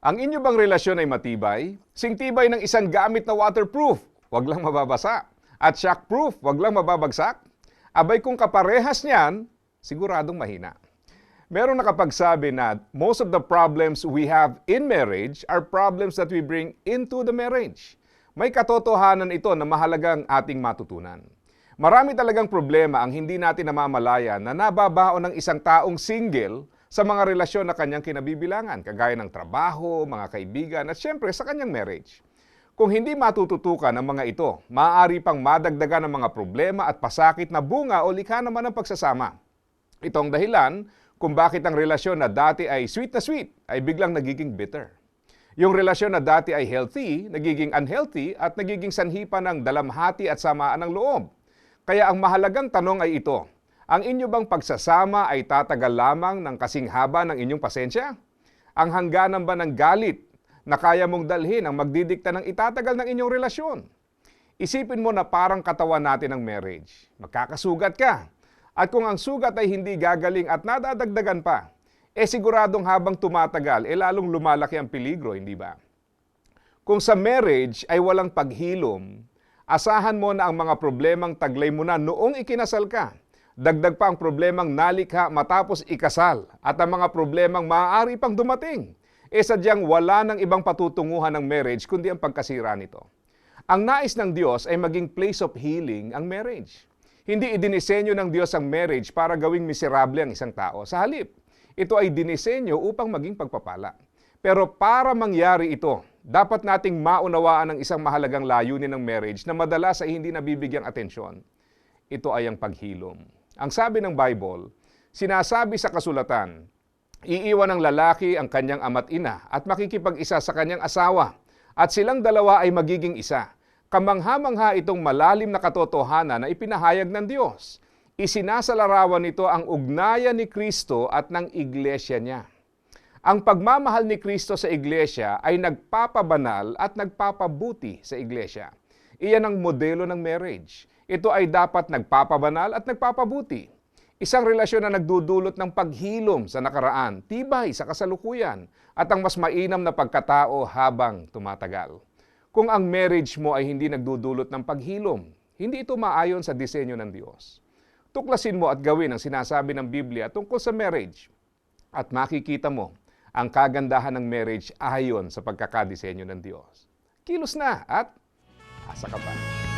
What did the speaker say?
Ang inyo bang relasyon ay matibay? Singtibay ng isang gamit na waterproof, wag lang mababasa. At shockproof, wag lang mababagsak. Abay kung kaparehas niyan, siguradong mahina. Meron nakapagsabi na most of the problems we have in marriage are problems that we bring into the marriage. May katotohanan ito na mahalagang ating matutunan. Marami talagang problema ang hindi natin namamalayan na nababaon ng isang taong single sa mga relasyon na kanyang kinabibilangan, kagaya ng trabaho, mga kaibigan, at syempre sa kanyang marriage. Kung hindi matututukan ang mga ito, maaari pang madagdagan ng mga problema at pasakit na bunga o likha naman ng pagsasama. Ito ang dahilan kung bakit ang relasyon na dati ay sweet na sweet ay biglang nagiging bitter. Yung relasyon na dati ay healthy, nagiging unhealthy at nagiging sanhi pa ng dalamhati at samaan ng loob. Kaya ang mahalagang tanong ay ito, ang inyo bang pagsasama ay tatagal lamang ng kasing haba ng inyong pasensya? Ang hangganan ba ng galit na kaya mong dalhin ang magdidikta ng itatagal ng inyong relasyon? Isipin mo na parang katawan natin ng marriage. Magkakasugat ka. At kung ang sugat ay hindi gagaling at nadadagdagan pa, eh siguradong habang tumatagal, eh lalong lumalaki ang peligro, hindi ba? Kung sa marriage ay walang paghilom, asahan mo na ang mga problemang taglay mo na noong ikinasal ka. Dagdag pa ang problemang nalikha matapos ikasal at ang mga problemang maaari pang dumating. E sadyang wala ng ibang patutunguhan ng marriage kundi ang pagkasira nito. Ang nais ng Diyos ay maging place of healing ang marriage. Hindi idinisenyo ng Diyos ang marriage para gawing miserable ang isang tao. Sa halip, ito ay dinisenyo upang maging pagpapala. Pero para mangyari ito, dapat nating maunawaan ang isang mahalagang layunin ng marriage na madalas ay hindi nabibigyang atensyon. Ito ay ang paghilom. Ang sabi ng Bible, sinasabi sa kasulatan, iiwan ng lalaki ang kanyang ama't ina at makikipag-isa sa kanyang asawa at silang dalawa ay magiging isa. Kamangha-mangha itong malalim na katotohanan na ipinahayag ng Diyos. Isinasalarawan nito ang ugnayan ni Kristo at ng iglesia niya. Ang pagmamahal ni Kristo sa iglesia ay nagpapabanal at nagpapabuti sa iglesia. Iyan ang modelo ng marriage. Ito ay dapat nagpapabanal at nagpapabuti. Isang relasyon na nagdudulot ng paghilom sa nakaraan, tibay sa kasalukuyan, at ang mas mainam na pagkatao habang tumatagal. Kung ang marriage mo ay hindi nagdudulot ng paghilom, hindi ito maayon sa disenyo ng Diyos. Tuklasin mo at gawin ang sinasabi ng Biblia tungkol sa marriage at makikita mo ang kagandahan ng marriage ayon sa pagkakadisenyo ng Diyos. Kilos na at Asa ka ba?